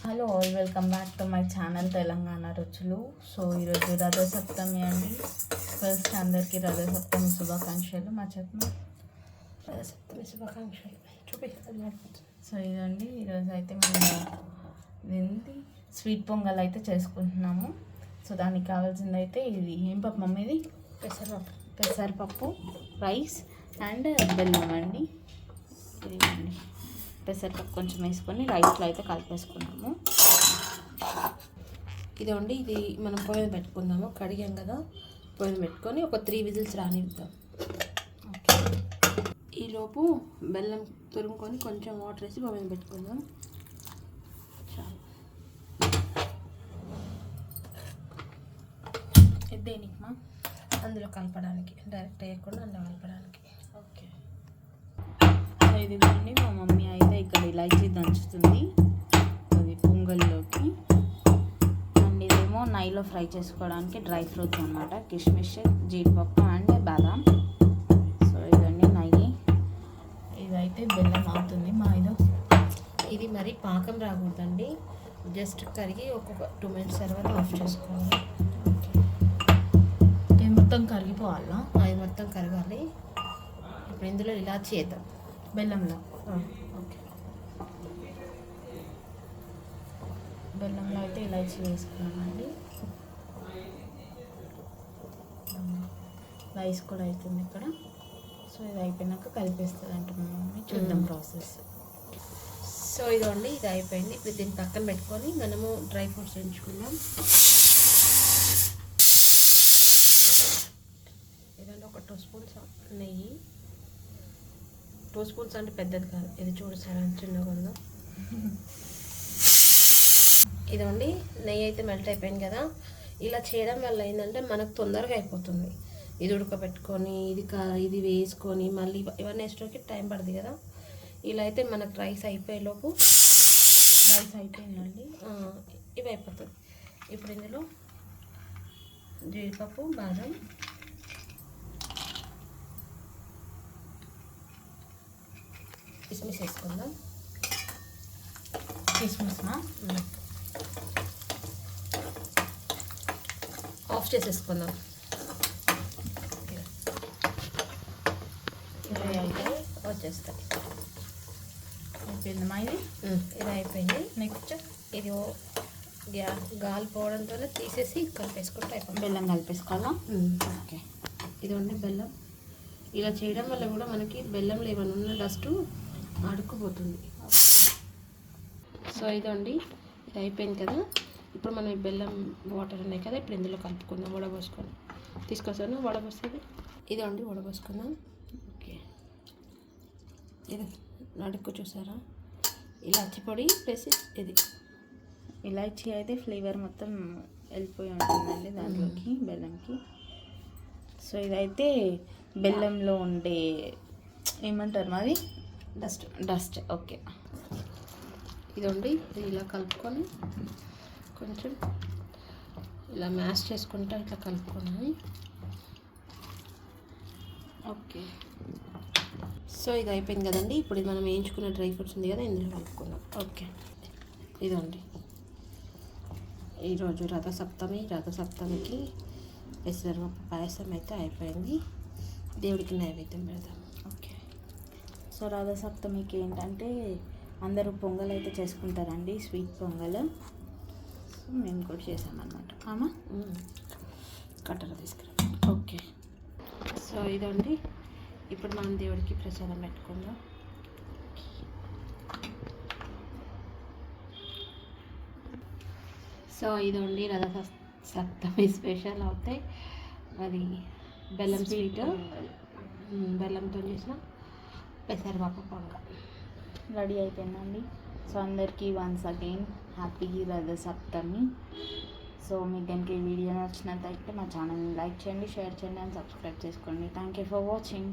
Hello all welcome back to my channel Telangana రుచులు so ఈరోజు రథసప్తమి అండి. ఫస్ట్ అందరికీ రథసప్తమి శుభాకాంక్షలు. మా చెప్పు. సప్తమి శుభాకాంక్షలు. చూపి సో ఇదండి. ఈరోజు అయితే మేము ఇదేంటి? స్వీట్ పొంగల్ అయితే చేసుకుంటున్నాము. సో దానికి కావాల్సింది అయితే ఇది. ఏం పప్పు మమ్మీ ఇది పెసరపప్పు. పెసరపప్పు రైస్ అండ్ బెల్లం అండి. పెసరపప్పు కొంచెం వేసుకొని రైస్లో అయితే కలిపేసుకున్నాము. ఇదండి ఇది మనం పొయ్యి పెట్టుకుందాము. కడిగాం కదా పొయ్యి పెట్టుకొని ఒక త్రీ విజిల్స్ రానిద్దాం. ఓకే. ఈలోపు బెల్లం తురుముకొని కొంచెం వాటర్ వేసి పొయ్యి పెట్టుకుందాం. చాలు. ఇది దేనికి మా? అందులో కలపడానికి డైరెక్ట్ వేయకుండా అందులో కలపడానికి. ఓకే. ఇదిగోండి మా మమ్మీ అయితే ఇక్కడ ఇలాచీ దంచుతుంది. అది పొంగల్లోకి. అండ్ ఇదేమో నైలో ఫ్రై చేసుకోవడానికి డ్రై ఫ్రూట్స్ అనమాట కిష్మిష్ జీడిపప్పు అండ్ బాదాం. సో ఇదండి నెయ్యి ఇదైతే బెల్లం అవుతుంది. మా ఇదో ఇది మరి పాకం రాకూడదండి. జస్ట్ కరిగి ఒక్కొక్క టూ మినిట్స్ తర్వాత ఆఫ్ చేసుకోవాలి. మొత్తం కరిగిపోవాలా? అది మొత్తం కరగాలి. ఇప్పుడు ఇందులో ఇలా చేద్దాం బెల్లంలో. ఓకే. బెల్లంలో అయితే ఇలాచీ వేసుకున్నామండి. రైస్ కూడా అవుతుంది ఇక్కడ. సో ఇది అయిపోయినాక కలిపేస్తుంది అంటే మా మమ్మీ. చూద్దాం. ప్రాసెస్. సో ఇదండి ఇది అయిపోయింది. ఇప్పుడు దీన్ని పక్కన పెట్టుకొని మనము డ్రై ఫ్రూట్స్ ఎంచుకుందాం ఇదండి ఒక టూ స్పూన్స్ నెయ్యి. టూ స్పూన్స్ అంటే పెద్దది కాదు. ఇది చూడసారా చిన్నగా ఉందో. ఇదండి నెయ్యి అయితే మెల్ట్ అయిపోయింది కదా. ఇలా చేయడం వల్ల ఏంటంటే మనకు తొందరగా అయిపోతుంది. ఇది ఉడకబెట్టుకొని ఇది కా ఇది వేసుకొని మళ్ళీ ఇవన్నీ వేసడానికి టైం పడుతుంది కదా. ఇలా అయితే మనకు రైస్ అయిపోయేలోపు రైస్ అయిపోయిందండి. ఇవి అయిపోతుంది ఇప్పుడు ఇందులో జీడిపప్పు బాదం కిస్మిస్ వేసుకుందాం కిస్మిస్నా ఆఫ్ చేసేసుకుందాం. అయితే వచ్చేస్తాయి అయిపోయింది మా ఇది? ఇది అయిపోయింది. నెక్స్ట్? ఇది గ్యా గాలి పోవడంతోనే తీసేసి కలిపేసుకుంటే అయిపోతుంది. బెల్లం కలిపేసుకోవాలా. ఓకే. ఇది ఉండే బెల్లం. ఇలా చేయడం వల్ల కూడా మనకి బెల్లంలో ఏమైనా ఉన్న డస్ట్ అడుక్కుపోతుంది సో ఇదండి. ఇది అయిపోయింది కదా. ఇప్పుడు మనం ఈ బెల్లం వాటర్ ఉన్నాయి కదా ఇప్పుడు ఇందులో కలుపుకుందాం వడబోసుకొని తీసుకొస్తాను. వడబోస్తుంది ఇదండి వడబోసుకుందాం ఓకే. ఇది నడుక్కు చూసారా? ఇలాచి పొడి ప్లస్ ఇది. ఇలాచీ అయితే ఫ్లేవర్ మొత్తం వెళ్ళిపోయి ఉంటుందండి దాంట్లోకి బెల్లంకి. సో ఇదైతే బెల్లంలో ఉండే ఏమంటారు మాది? Dust dust okay. ఇదండి ఇది ఇలా కలుపుకొని కొంచెం ఇలా మ్యాష్ చేసుకుంటా ఇట్లా కలుపుకొని. ఓకే. సో ఇది అయిపోయింది కదండి. ఇప్పుడు ఇది మనం వేయించుకున్న డ్రై ఫ్రూట్స్ ఉంది కదా ఇందులో కలుపుకుందాం. ఓకే. ఇదండి. ఈరోజు రథసప్తమి రథసప్తమికి పెసరపప్పు పాయసం అయితే అయిపోయింది. దేవుడికి నైవేద్యం పెడతాం సో రథసప్తమికి ఏంటంటే అందరూ పొంగల్ అయితే చేసుకుంటారండి స్వీట్ పొంగల్. సో మేము కూడా చేసామన్నమాట ఆమా. కట్టర తీసుకురా. ఓకే. సో ఇదండి. ఇప్పుడు మనం దేవుడికి ప్రసాదం పెట్టుకుందాం. సో ఇదండి రథ సప్- సప్తమి స్పెషల్ అవుతాయి అది బెల్లం స్వీట్ బెల్లంతో చేసిన పెసరపప్పు పొంగల్ రెడీ అయిపోయిందండి. సో అందరికీ once again happy Rathasaptami so మీకు కనుక ఈ వీడియో నచ్చినట్లయితే మా ఛానల్ని లైక్ చేయండి షేర్ చేయండి అండ్ సబ్స్క్రైబ్ చేసుకోండి. Thank you for watching